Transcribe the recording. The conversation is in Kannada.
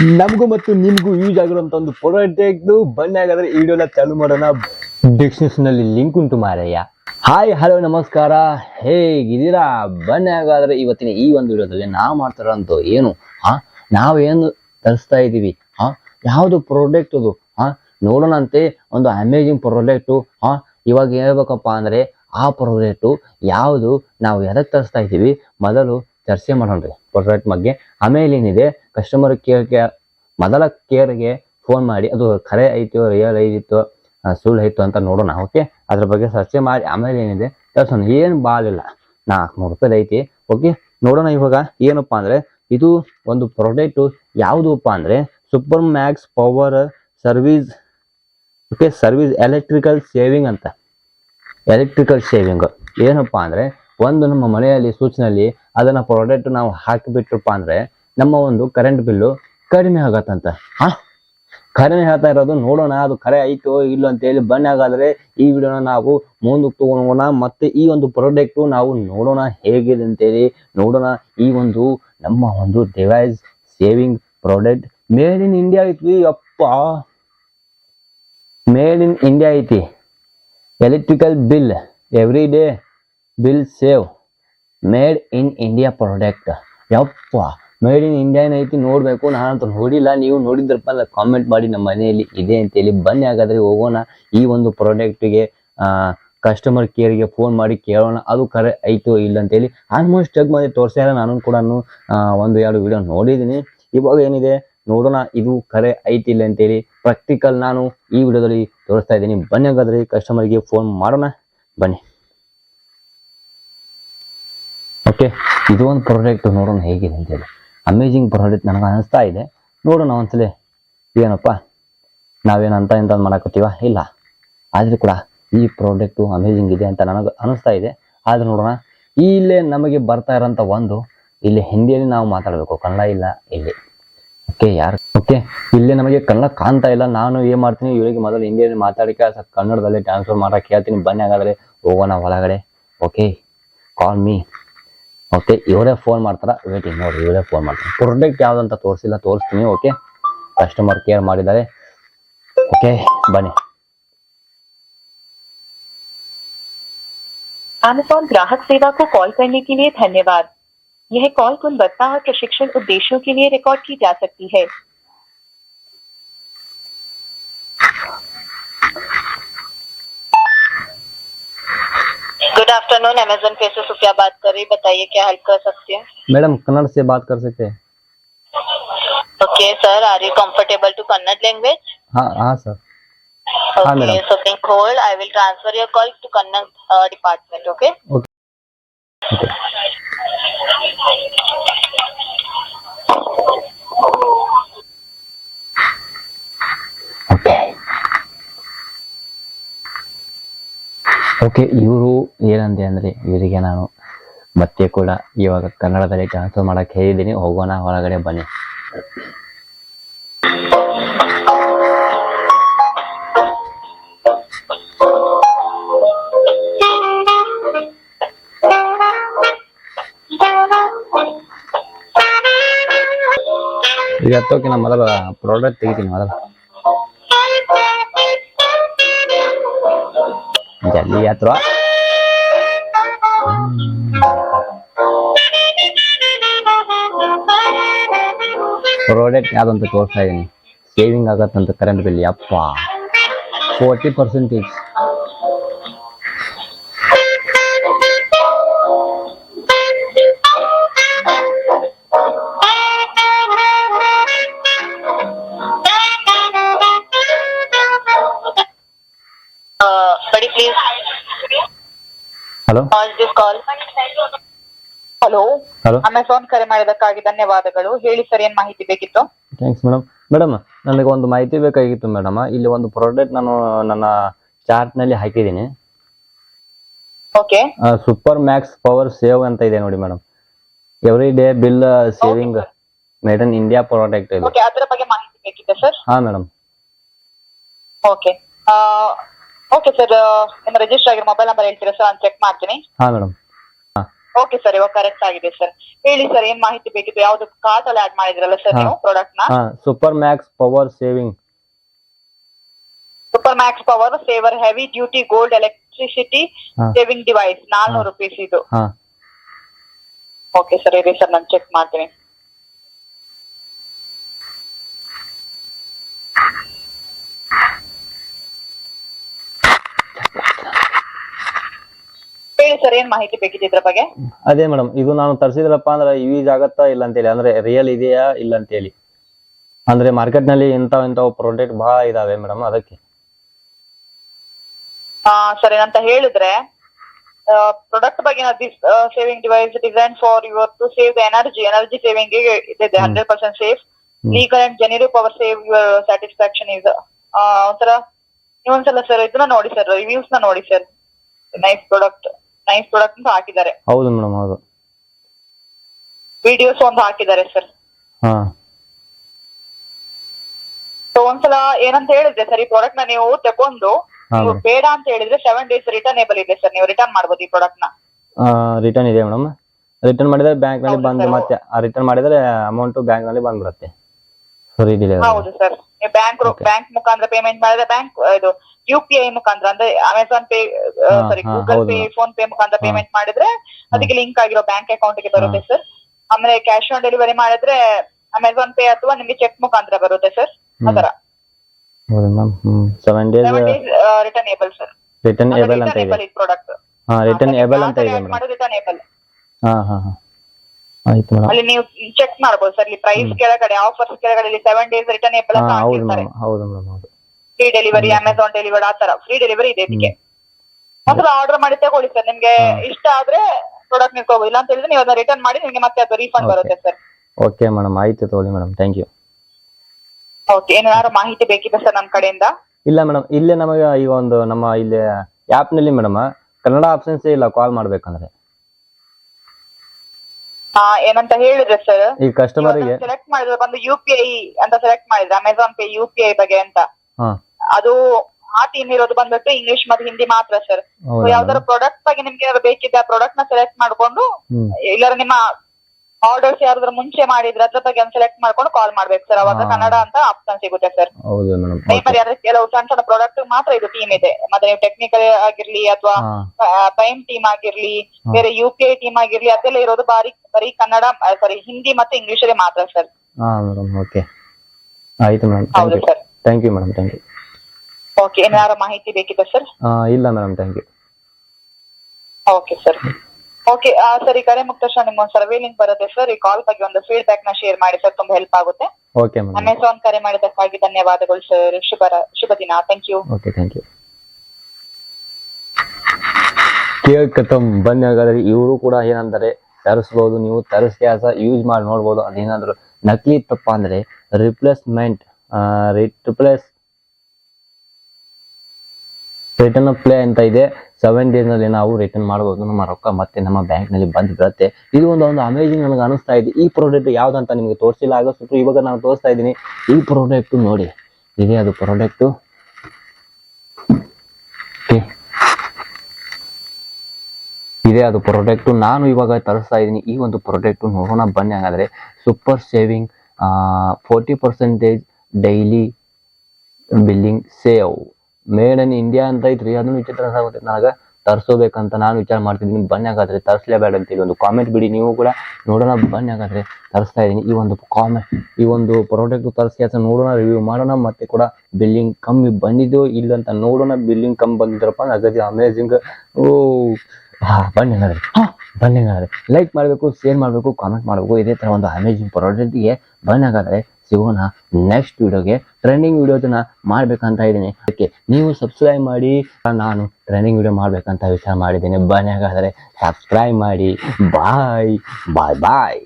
ನಮಗೂ ಮತ್ತು ನಿಮಗೂ ಯೂಸ್ ಆಗಿರುವಂತ ಒಂದು ಪ್ರಾಡಕ್ಟ್ ಬನ್ನಿ ಹಾಗಾದ್ರೆ ಈ ವಿಡಿಯೋನ ಚಾಲು ಮಾಡೋಣ. ಡಿಸ್ಕ್ರಿಪ್ಷನ್ನಲ್ಲಿ ಲಿಂಕ್ ಉಂಟು ಮಾರಯ್ಯ. ಹಾಯ್ ಹಲೋ ನಮಸ್ಕಾರ. ಹೇಗಿದ್ದೀರಾ? ಬನ್ನಿ ಹಾಗಾದ್ರೆ ಇವತ್ತಿನ ಈ ಒಂದು ವಿಡಿಯೋದಲ್ಲಿ ನಾವು ಮಾಡ್ತಾರಂತ ಏನು? ಹಾ ನಾವೇನು ತರಿಸ್ತಾ ಇದ್ದೀವಿ? ಹಾ ಯಾವುದು ಪ್ರಾಡಕ್ಟ್ ಅದು? ಹಾ ನೋಡೋಣಂತೆ. ಒಂದು ಅಮೇಜಿಂಗ್ ಪ್ರಾಡಕ್ಟು ಹಾ ಇವಾಗ ಹೇಳ್ಬೇಕಪ್ಪ ಅಂದ್ರೆ ಆ ಪ್ರಾಡಕ್ಟು ಯಾವುದು? ನಾವು ಎದಕ್ಕೆ ತರಿಸ್ತಾ ಇದ್ದೀವಿ? ಮೊದಲು ಚರ್ಚೆ ಮಾಡೋಣ್ರಿ ಪ್ರಾಡಕ್ಟ್ ಬಗ್ಗೆ ಆಮೇಲೆ ಏನಿದೆ? ಕಸ್ಟಮರ್ ಕೇರ್ ಕೇರ್ ಮೊದಲ ಕೇರ್ಗೆ ಫೋನ್ ಮಾಡಿ, ಅದು ಖರೆ ಐತೋ ರಿಯಲ್ ಐತಿತ್ತು ಸುಳ್ಳು ಐತೋ ಅಂತ ನೋಡೋಣ ಓಕೆ ಅದ್ರ ಬಗ್ಗೆ ಚರ್ಚೆ ಮಾಡಿ. ಆಮೇಲೆ ಏನಿದೆ? ತರ್ಸೋಣ. ಏನು ಬಾಳಿಲ್ಲ ನಾಲ್ಕುನೂರು ರೂಪಾಯಿ ಐತಿ ಓಕೆ ನೋಡೋಣ ಇವಾಗ ಏನಪ್ಪ ಅಂದರೆ, ಇದು ಒಂದು ಪ್ರಾಡಕ್ಟು ಯಾವುದಪ್ಪ ಅಂದರೆ super max power service okay service electrical saving ಅಂತ. ಎಲೆಕ್ಟ್ರಿಕಲ್ ಸೇವಿಂಗು ಏನಪ್ಪ ಅಂದರೆ, ಒಂದು ನಮ್ಮ ಮನೆಯಲ್ಲಿ ಸೂಚನೆಯಲ್ಲಿ ಅದನ್ನ ಪ್ರಾಡಕ್ಟ್ ನಾವು ಹಾಕಿಬಿಟ್ರಪ್ಪ ಅಂದ್ರೆ ನಮ್ಮ ಒಂದು ಕರೆಂಟ್ ಬಿಲ್ಲು ಕಡಿಮೆ ಆಗತ್ತಂತ. ಹಾ? ಕಡಿಮೆ ಹೇಳ್ತಾ ಇರೋದು ನೋಡೋಣ, ಅದು ಕರೆ ಐತೋ ಇಲ್ಲೋ ಅಂತ ಹೇಳಿ ಬನ್ನಿ ಹಾಗಾದ್ರೆ ಈ ವಿಡಿಯೋನ ನಾವು ಮುಂದಕ್ಕೆ ತಗೊಂಡೋಗೋಣ. ಮತ್ತೆ ಈ ಒಂದು ಪ್ರಾಡಕ್ಟು ನಾವು ನೋಡೋಣ ಹೇಗಿದೆ ಅಂತೇಳಿ ನೋಡೋಣ. ಈ ಒಂದು ನಮ್ಮ ಒಂದು device saving product made in India ಐತಿ ಅಪ್ಪ ಮೇಡ್ ಇನ್ ಇಂಡಿಯಾ ಐತಿ. Electrical bill every day bill save made in India product ಯಪ್ಪ ಮೇಡ್ ಇನ್ ಇಂಡಿಯಾ ಏನೈತಿ ನೋಡಬೇಕು. ನಾನಂತೂ ನೋಡಿಲ್ಲ. ನೀವು ನೋಡಿದ್ರಪ್ಪ ಅಲ್ಲ ಕಾಮೆಂಟ್ ಮಾಡಿ ನಮ್ಮ ಮನೆಯಲ್ಲಿ ಇದೆ ಅಂತೇಳಿ. ಬನ್ನಿ ಹಾಗಾದರೆ ಹೋಗೋಣ. ಈ ಒಂದು ಪ್ರಾಡಕ್ಟಿಗೆ ಕಸ್ಟಮರ್ ಕೇರ್ಗೆ ಫೋನ್ ಮಾಡಿ ಕೇಳೋಣ. ಅದು ಕರೆ ಆಯಿತು ಇಲ್ಲ ಅಂತೇಳಿ. ಆಲ್ಮೋಸ್ಟ್ ಚೆಕ್ ಮಾಡಿ ತೋರಿಸ್ಯಾರ ನಾನು ಕೂಡ ಒಂದು ಎರಡು ವಿಡಿಯೋ ನೋಡಿದ್ದೀನಿ. ಇವಾಗ ಏನಿದೆ? ನೋಡೋಣ. ಇದು ಕರೆ ಐತಿ ಇಲ್ಲ ಅಂತೇಳಿ. ಪ್ರಾಕ್ಟಿಕಲ್ ನಾನು ಈ ವಿಡಿಯೋದಲ್ಲಿ ತೋರಿಸ್ತಾ ಇದ್ದೀನಿ. ಬನ್ನಿ ಹಾಗಾದರೆ ಕಸ್ಟಮರ್ಗೆ ಫೋನ್ ಮಾಡೋಣ. ಬನ್ನಿ. ಓಕೆ ಇದು ಒಂದು ಪ್ರಾಡಕ್ಟ್ ನೋಡೋಣ ಹೇಗಿದೆ ಅಂತೇಳಿ. ಅಮೇಜಿಂಗ್ ಪ್ರಾಡಕ್ಟ್ ನನಗೆ ಅನಿಸ್ತಾ ಇದೆ. ನೋಡೋಣ ಒಂದ್ಸಲ. ಏನಪ್ಪ? ನಾವೇನು ಅಂತ ಇಂತ ಮಾಡಕತ್ತೀವ? ಇಲ್ಲ. ಆದರೂ ಕೂಡ ಈ ಪ್ರಾಡಕ್ಟು ಅಮೇಜಿಂಗ್ ಇದೆ ಅಂತ ನನಗೆ ಅನಿಸ್ತಾ ಇದೆ. ಆದ್ರೆ ನೋಡೋಣ. ಇಲ್ಲೇ ನಮಗೆ ಬರ್ತಾ ಇರೋಂಥ ಒಂದು, ಇಲ್ಲಿ ಹಿಂದಿಯಲ್ಲಿ ನಾವು ಮಾತಾಡಬೇಕು. ಕನ್ನಡ ಇಲ್ಲ ಇಲ್ಲಿ. ಓಕೆ ಯಾರು? ಓಕೆ ಇಲ್ಲಿ ನಮಗೆ ಕನ್ನಡ ಕಾಣ್ತಾ ಇಲ್ಲ. ನಾನು ಏನು ಮಾಡ್ತೀನಿ? ಇವರಿಗೆ ಮೊದಲು ಹಿಂದಿಯಲ್ಲಿ ಮಾತಾಡಕ್ಕೆ ಕನ್ನಡದಲ್ಲಿ ಟ್ರಾನ್ಸ್ಫರ್ ಮಾಡೋಕ್ಕೆ ಹೇಳ್ತೀನಿ. ಬನ್ನಿ ಹಾಗಾದರೆ ಹೋಗೋಣ ಒಳಗಡೆ. ಓಕೆ ಕಾಲ್ ಮೀ ಓಕೆ ಇವರೇ ಫೋನ್ ಮಾಡ್ತಾರ ವೇಟಿಂಗ್ ನೋಡಿ ಇವರೇ ಫೋನ್ ಮಾಡ್ತಾರೆ ಪ್ರಾಡಕ್ಟ್ ಯಾವ್ದಂತ ತೋರಿಸಿಲ್ಲ ತೋರಿಸ್ತೀನಿ ಓಕೆ ಕಸ್ಟಮರ್ ಕೇರ್ ಮಾಡಿದ್ದಾರೆ ಓಕೆ ಬನ್ನಿ Amazon ग्राहक सेवा को कॉल करने के लिए धन्यवाद यह कॉल गुणवत्ता और प्रशिक्षण उद्देश्यों के लिए रिकॉर्ड की जा सकती है गुड आफ्टरनून अमेजोन पे से सुफिया बात कर रही बताइए क्या हेल्प कर सकती है? मैडम कन्नड़ से बात कर सकते हैं? Okay sir are you comfortable to Kannada language हाँ हाँ सर हाँ, okay so think hold I will transfer your call to Kannada department okay okay okay, ಇವರು ಏನಂದೆ ಅಂದರೆ, ಇವರಿಗೆ ನಾನು ಮತ್ತೆ ಕೂಡ ಇವಾಗ ಕನ್ನಡದಲ್ಲಿ ಟ್ರಾನ್ಸ್ಫರ್ ಮಾಡಕ್ಕೆ ಹೇಳಿದ್ದೀನಿ. ಹೋಗೋಣ, ಹೊರಗಡೆ ಬನ್ನಿ. ಈಗ ಹತ್ತೋಕೆ ಮೊದಲು ಪ್ರಾಡಕ್ಟ್ ತೆಗಿತೀನಿ ಮೊದಲು. ಜಲ್ದಿ tro. ಪ್ರಾಡಕ್ಟ್ ಯಾವ್ದಂತ ತೋರಿಸ್ತಾ ಇದ್ದೀನಿ ಸೇವಿಂಗ್ ಆಗತ್ತಂತ ಕರೆಂಟ್ ಬಿಲ್ ಯಪ್ಪ forty percentage call hello hello Amazon ಕರೆ ಮಾಡಿದ್ದಕ್ಕಾಗಿ ಧನ್ಯವಾದಗಳು. ಹೇಳಿ ಸರ್ ಏನ್ ಮಾಹಿತಿ ಬೇಕಿತ್ತು? ಥ್ಯಾಂಕ್ಸ್ ಮೇಡಮ್ ಮೇಡಮ್ ನನಗೆ ಒಂದು ಮಾಹಿತಿ ಬೇಕಾಗಿತ್ತು ಮೇಡಮ್ ಇಲ್ಲಿ ಒಂದು ಪ್ರಾಡಕ್ಟ್ ನಾನು ನನ್ನ ಚಾರ್ಟ್ನಲ್ಲಿ ಹಾಕಿದ್ದೀನಿ. Okay super max power save ಅಂತ ಇದೆ ನೋಡಿ madam every day bill saving made in India product ಇದೆ. ಓಕೆ ಅದರ ಬಗ್ಗೆ ಮಾಹಿತಿ ಬೇಕಿತ್ತು ಸರ್ ಹಾ ಮೇಡಮ್ ಓಕೆ ಓಕೆ ಸರ್ ನಿಮ್ಮ ರಿಜಿಸ್ಟರ್ ಆಗಿರೋ ಮೊಬೈಲ್ ನಂಬರ್ ಹೇಳ್ತೀರಾ ಸರ್ ನಾನು ಚೆಕ್ ಮಾಡ್ತೀನಿ. ಹಾ ಮೇಡಮ್ ಓಕೆ ಸರ್ ಇವಾಗ ಕರೆಕ್ಟ್ ಆಗಿದೆ ಸರ್ ಹೇಳಿ ಸರ್ ಏನ್ ಮಾಹಿತಿ ಬೇಕಿತ್ತು? ಯಾವ್ದು ಕಾರ್ಟ್ ಅಲ್ಲಿ ಆಡ್ ಮಾಡಿದ್ರಲ್ಲ ಸರ್ ನೀವು ಪ್ರಾಡಕ್ಟ್ನ? ಹಾ super max power saving super max power saver heavy duty gold electricity ಹಾ. ಸೇವಿಂಗ್ ಡಿವೈಸ್ ನಾಲ್ನೂರು ರುಪೀಸ್ ಇದು. ಹಾ. ಓಕೆ ಸರ್ ಇದೆ ಸರ್ ನಾನು ಚೆಕ್ ಮಾಡ್ತೀನಿ. ಸರ್ ಏನ್ ಮಾಹಿತಿ ಬೇಕಿತ್ತು ಇದ್ರ ಬಗ್ಗೆ? ಅದೇ ಮೇಡಮ್ ಇದು ನಾನು ತರಿಸಿದ್ರಪ್ಪ ಅಂದ್ರೆ ಯೂಸ್ ಆಗತ್ತಾ ಇಲ್ಲ ಅಂತೇಳಿ ಅಂದ್ರೆ ರಿಯಲ್ ಇದೆಯಾ ಇಲ್ಲ ಅಂತೇಳಿ. ಅಂದ್ರೆ ಮಾರ್ಕೆಟ್ನಲ್ಲಿ ಇಂಥವ್ ಇಂಥವ್ ಪ್ರಾಡಕ್ಟ್ ಬಹಳ ಇದಾವೆ ಮೇಡಮ್ ಅದಕ್ಕೆ. ಆ, ಸರ್ ಏನಂತ ಹೇಳಿದ್ರೆ ಪ್ರಾಡಕ್ಟ್ ಬಗ್ಗೆ saving device design for your to save the energy energy saving ಇದೆ hundred percent safe legal and ಜನರಿ power save your satisfaction is ಒಂಥರ ಇನ್ನೊಂದ್ಸಲ ಸರ್ ಇದನ್ನ ನೋಡಿ ಸರ್ ರಿವ್ಯೂಸ್ನ ನೋಡಿ sir nice product nice product ಅಂತ ಹಾಕಿದ್ದಾರೆ. ಹೌದು ಮೇಡಮ್ ಹೌದು. ವಿಡಿಯೋಸ್ ಒಂದು ಹಾಕಿದ್ದಾರೆ ಸರ್ ಹಾ. ಸೊ ಒಂದ್ಸಲ ಏನಂತ ಹೇಳಿದ್ರೆ ಸರ್ ಈ ಪ್ರಾಡಕ್ಟ್ನ ನೀವು ತಗೊಂಡು ಹಾ, ನೀವು ಬೇಡ ಅಂತ ಹೇಳಿದ್ರೆ ಸೆವೆನ್ ಡೇಸ್ ರಿಟರ್ನೇಬಲ್ ಇದೆ ಸರ್ ನೀವು ರಿಟರ್ನ್ ಮಾಡ್ಬೋದು ಈ ಪ್ರಾಡಕ್ಟ್ನ. ರಿಟರ್ನ್ ಇದೆ ಮೇಡಮ್ ರಿಟರ್ನ್ ಮಾಡಿದ್ರೆ ಬ್ಯಾಂಕ್ನಲ್ಲಿ ಹೌದು ಬಂದು sir. ಮತ್ತೆ ರಿಟರ್ನ್ ಮಾಡಿದ್ರೆ ಅಮೌಂಟ್ ಬ್ಯಾಂಕ್ನಲ್ಲಿ ಬಂದ್ಬಿಡುತ್ತೆ. ಫ್ರೀ ಡೆಲಿವರಿ ಹೌದು ಸರ್ ಬ್ಯಾಂಕ್. ಬ್ಯಾಂಕ್ ಮುಖಾಂತರ ಪೇಮೆಂಟ್ ಮಾಡಿದ್ರೆ ಬ್ಯಾಂಕ್ ಇದು ಯು ಪಿ ಐ ಮುಖಾಂತರ ಅಂದ್ರೆ Amazon Pay sorry Google Pay PhonePe ಮುಖಾಂತರ ಪೇಮೆಂಟ್ ಮಾಡಿದ್ರೆ ಅದಕ್ಕೆ ಲಿಂಕ್ ಆಗಿರೋ ಬ್ಯಾಂಕ್ ಅಕೌಂಟ್ಗೆ ಬರುತ್ತೆ ಸರ್ ಆಮೇಲೆ ಕ್ಯಾಶ್ ಆನ್ ಡೆಲಿವರಿ ಮಾಡಿದ್ರೆ ಅಮೆಝಾನ್ ಪೇ ಅಥವಾ ನಿಮಗೆ ಚೆಕ್ ಮುಖಾಂತರ ಬರುತ್ತೆ ಸರ್ ಅದರ. Seven days returnable sir returnable ಅಂತ ಇದೆ. ಪ್ರಾಡಕ್ಟ್ ಹಾ ರಿಟರ್ನ್ ಏಬಲ್ ಅಂತ ಇದೆ ಮೇಡಮ್ ರಿಟರ್ನ್ ಏಬಲ್ ಹಾ ಹಾ ಹಾ. ಆಯ್ತು ಮೇಡಮ್ ಅಲ್ಲಿ ನೀವು ಚೆಕ್ ಮಾಡ್ಬೋದು ಸರ್ ಇಲ್ಲಿ ಪ್ರೈಸ್ ಕೆಳಗಡೆ ಆಫರ್ಸ್ ಕೆಳಗಡೆ ಇಲ್ಲಿ ಸೆವೆನ್ ಡೇಸ್ ರಿಟರ್ನ್ ಏಬಲ್ ಹಾ ಹೌದು ಮೇಡಮ್ ಹೌದು ಮೇಡಮ್ ಹೌದು. ಫ್ರೀ ಡೆಲಿವರಿ ಅಮೆಝಾನ್ ಡೆಲಿವರಿ ಆ ತರ ಫ್ರೀ ಡೆಲಿವರಿ ಇದೆ ಇದಕ್ಕೆ. ಮೊದಲು ಆರ್ಡರ್ ಮಾಡಿ ತಗೊಳ್ಳಿ ಸರ್ ನಿಮ್ಗೆ ಇಷ್ಟ ಆದ್ರೆ ಪ್ರಾಡಕ್ಟ್ ನೀವು ಇಲ್ಲ ಅಂತ ಹೇಳಿದ್ರೆ ನೀವು ಅದನ್ನ ರಿಟರ್ನ್ ಮಾಡಿ ನಿಮ್ಗೆ ಮತ್ತೆ ಅದು ರೀಫಂಡ್ ಬರುತ್ತೆ ಸರ್ ಓಕೆ ಮೇಡಮ್ ಆಯ್ತು ತಗೊಳ್ಳಿ ಮೇಡಮ್ ಥ್ಯಾಂಕ್ ಯು ಓಕೆ ಏನಾದ್ರು ಮಾಹಿತಿ ಬೇಕಿದೆ ಸರ್ ನಮ್ಮ ಕಡೆಯಿಂದ? ಇಲ್ಲ ಮೇಡಮ್ ಇಲ್ಲೇ ನಮಗೆ ಈ ಒಂದು ನಮ್ಮ ಇಲ್ಲಿ ಆ್ಯಪ್ನಲ್ಲಿ ಮೇಡಮ್ ಕನ್ನಡ ಆಪ್ಷನ್ಸ್ ಇಲ್ಲ ಕಾಲ್ ಮಾಡ್ಬೇಕಂದ್ರೆ. ಆ, ಏನಂತ ಹೇಳಿದ್ರೆ ಸರ್ ಈ ಕಸ್ಟಮರಿಗೆ ಸೆಲೆಕ್ಟ್ ಮಾಡಿದ್ರೆ ಬಂದು ಯು ಪಿ ಐ ಅಂತ ಸೆಲೆಕ್ಟ್ ಮಾಡಿದ್ರೆ Amazon Pay U P I ಬಗ್ಗೆ ಅಂತ. ಹಾ. ಅದು ಆ ಟೀಮ್ ಇರೋದು ಬಂದ್ಬಿಟ್ಟು ಇಂಗ್ಲಿಷ್ ಮತ್ತೆ ಹಿಂದಿ ಮಾತ್ರ ಸರ್ ಹೌದಾ? ಯಾವ್ದಾದ್ರು ಪ್ರಾಡಕ್ಟ್ ಬಗ್ಗೆ ನಿಮ್ಗೆ ಏನಾದ್ರು ಬೇಕಿದೆ ಆ ಪ್ರಾಡಕ್ಟ್ನ ಸೆಲೆಕ್ಟ್ ಮಾಡ್ಕೊಂಡು ಹ್ಮ್. ಇಲ್ಲಾರ ನಿಮ್ಮ ಆರ್ಡರ್ಸ್ ಯಾರಾದ್ರೂ ಮುಂಚೆ ಮಾಡಿದ್ರೆ ಅದ್ರ ಬಗ್ಗೆ ಸೆಲೆಕ್ಟ್ ಮಾಡ್ಕೊಂಡು ಕಾಲ್ ಮಾಡ್ಬೇಕು ಸರ್ ಅವಾಗ ಹಾ. ಕನ್ನಡ ಅಂತ ಆಪ್ಷನ್ ಸಿಗುತ್ತೆ ಸರ್ ಹೌದು ಮೇಡಮ್ ಪ್ರೈಮರಿ ಅಂದ್ರೆ ಕೆಲವು ಸಣ್ಣ ಸಣ್ಣ ಪ್ರಾಡಕ್ಟ್ ಮಾತ್ರ ಇದು ಟೀಮ್ ಇದೆ. ಮತ್ತೆ ನೀವು ಟೆಕ್ನಿಕಲ್ ಆಗಿರ್ಲಿ ಅಥವಾ ಹಾ. ಟೈಮ್ ಟೀಮ್ ಆಗಿರ್ಲಿ ಬೇರೆ ಯು ಕೆ ಟೀಮ್ ಆಗಿರ್ಲಿ ಅದೆಲ್ಲ ಇರೋದು ಬಾರಿ ಬರೀ ಕನ್ನಡ ಸಾರಿ ಹಿಂದಿ ಮತ್ತೆ ಇಂಗ್ಲಿಷ್ ಅಲ್ಲಿ ಮಾತ್ರ ಸರ್ ಹಾ ಮೇಡಮ್ ಓಕೆ ಆಯ್ತು ಮೇಡಮ್ ಥ್ಯಾಂಕ್ ಹೌದು you sir thank you madam thank you okay ಏನಾದ್ರು ಮಾಹಿತಿ ಬೇಕಿದೆ ಸರ್ ಇಲ್ಲ madam thank you okay sir okay sir ಈ ಕರೆ ಮುಕ್ತ ತಕ್ಷಣ ನಿಮ್ಮ ಸರ್ವೆ ಲಿಂಕ್ ಬರುತ್ತೆ ಸರ್ ಈ ಕಾಲ್ ಬಗ್ಗೆ ಒಂದು ಫೀಡ್ಬ್ಯಾಕ್ನ ಶೇರ್ ಮಾಡಿ ಸರ್ ತುಂಬಾ ಹೆಲ್ಪ್ ಆಗುತ್ತೆ. ಓಕೆ ಮೇಡಮ್ ಅಮೆಝಾನ್ ಕರೆ ಮಾಡಿದ್ದಕ್ಕಾಗಿ ಧನ್ಯವಾದಗಳು ಸರ್ ಶುಭ ಶುಭ ದಿನ. Thank you okay thank you ಕೇಳ್ಕತ್ತಮ್ ಬನ್ನಿ ಹಾಗಾದ್ರೆ ಇವರು ಕೂಡ ಏನಂತಾರೆ ತರಿಸ್ಬೋದು ನೀವು ತರಿಸಿ ಸಹ ಯೂಸ್ ಮಾಡಿ ನೋಡ್ಬೋದು. ಅದೇನಾದ್ರು ನಕಲಿ ತಪ್ಪ ಅಂದ್ರೆ ರಿಪ್ಲೇಸ್ಮೆಂಟ್ ರಿಪ್ಲೇಸ್ ರಿಟರ್ನ್ ಪ್ಲೇ ಅಂತ ಇದೆ. ಸೆವೆನ್ ಡೇಸ್ನಲ್ಲಿ ನಾವು ರಿಟರ್ನ್ ಮಾಡಬಹುದು ನಮ್ಮ ರೊಕ್ಕ ಮತ್ತೆ ನಮ್ಮ ಬ್ಯಾಂಕ್ನಲ್ಲಿ ಬಂದು ಇದು ಒಂದು ಒಂದು ಅಮೇಜಿಂಗ್ ನನಗೆ ಅನಿಸ್ತಾ ಇದೆ. ಈ ಪ್ರಾಡಕ್ಟ್ ಯಾವ್ದಂತ ನಿಮಗೆ ತೋರಿಸಿಲ್ಲ. ಆಗ ಸ್ವಲ್ಪ ಇವಾಗ ನಾನು ತೋರಿಸ್ತಾ ಇದ್ದೀನಿ. ಈ ಪ್ರಾಡಕ್ಟ್ ನೋಡಿ. ಇದೇ ಅದು ಪ್ರಾಡಕ್ಟ್ ಇದೇ ಅದು ಪ್ರಾಡಕ್ಟು ನಾನು ಇವಾಗ ತರಿಸ್ತಾ ಇದ್ದೀನಿ. ಈ ಒಂದು ಪ್ರಾಡಕ್ಟು ನೋಡೋಣ. ಬನ್ನಿ ಹಾಗಾದ್ರೆ. Super saving forty percentage daily billing save made in India ಅಂತ ಐತ್ರಿ ಅದನ್ನು ವಿಚಿತ್ರ ಆಗುತ್ತೆ ನನಗೆ ತರಿಸೋಬೇಕಂತ ನಾನು ವಿಚಾರ ಮಾಡ್ತಿದ್ದೀನಿ ಬನ್ನಿ ಹಾಗಾದ್ರೆ, ತರಿಸ್ಲೇಬೇಡ ಅಂತೇಳಿ ಒಂದು ಕಾಮೆಂಟ್ ಬಿಡಿ. ನೀವು ಕೂಡ ನೋಡೋಣ, ಬನ್ನಿ ಹಾಗಾದ್ರೆ, ತರಿಸ್ತಾ ಇದ್ದೀನಿ. ಈ ಒಂದು ಕಾಮೆಂಟ್ ಈ ಒಂದು ಪ್ರಾಡಕ್ಟ್ ತರಿಸಿ ಅಂತ ನೋಡೋಣ ರಿವ್ಯೂ ಮಾಡೋಣ, ಮತ್ತೆ ಕೂಡ ಬಿಲ್ಲಿಂಗ್ ಕಮ್ಮಿ ಬಂದಿದೆಯೋ ಇಲ್ಲ ಅಂತ ನೋಡೋಣ. ಬಿಲ್ಲಿಂಗ್ ಕಮ್ಮಿ ಬಂದಿದ್ರಪ್ಪ ಅಗದಿ ಅಮೇಝಿಂಗ್ ಓ, ಹಾ, ಬನ್ನಿ ಹಾಗಾದ್ರೆ. ಬನ್ನಿ ಹಾಗಾದ್ರೆ. ಲೈಕ್ ಮಾಡಬೇಕು ಶೇರ್ ಮಾಡಬೇಕು ಕಾಮೆಂಟ್ ಮಾಡಬೇಕು. ಇದೇ ಥರ ಒಂದು ಅಮೇಜಿಂಗ್ ಪ್ರಾಡಕ್ಟ್ಗೆ ಬನ್ನಿ ಹಾಗಾದ್ರೆ ಸಿಗೋಣ ನೆಕ್ಸ್ಟ್ ವಿಡಿಯೋಗೆ ಟ್ರೆಂಡಿಂಗ್ ವಿಡಿಯೋದನ್ನ ಮಾಡ್ಬೇಕಂತ ಇದ್ದೀನಿ. ಅದಕ್ಕೆ ನೀವು ಸಬ್ಸ್ಕ್ರೈಬ್ ಮಾಡಿ, ನಾನು ಟ್ರೆಂಡಿಂಗ್ ವಿಡಿಯೋ ಮಾಡ್ಬೇಕಂತ ವಿಚಾರ ಮಾಡಿದ್ದೀನಿ. ಬನ್ನಿ ಹಾಗಾದರೆ ಸಬ್ಸ್ಕ್ರೈಬ್ ಮಾಡಿ. ಬಾಯ್ ಬಾಯ್ ಬಾಯ್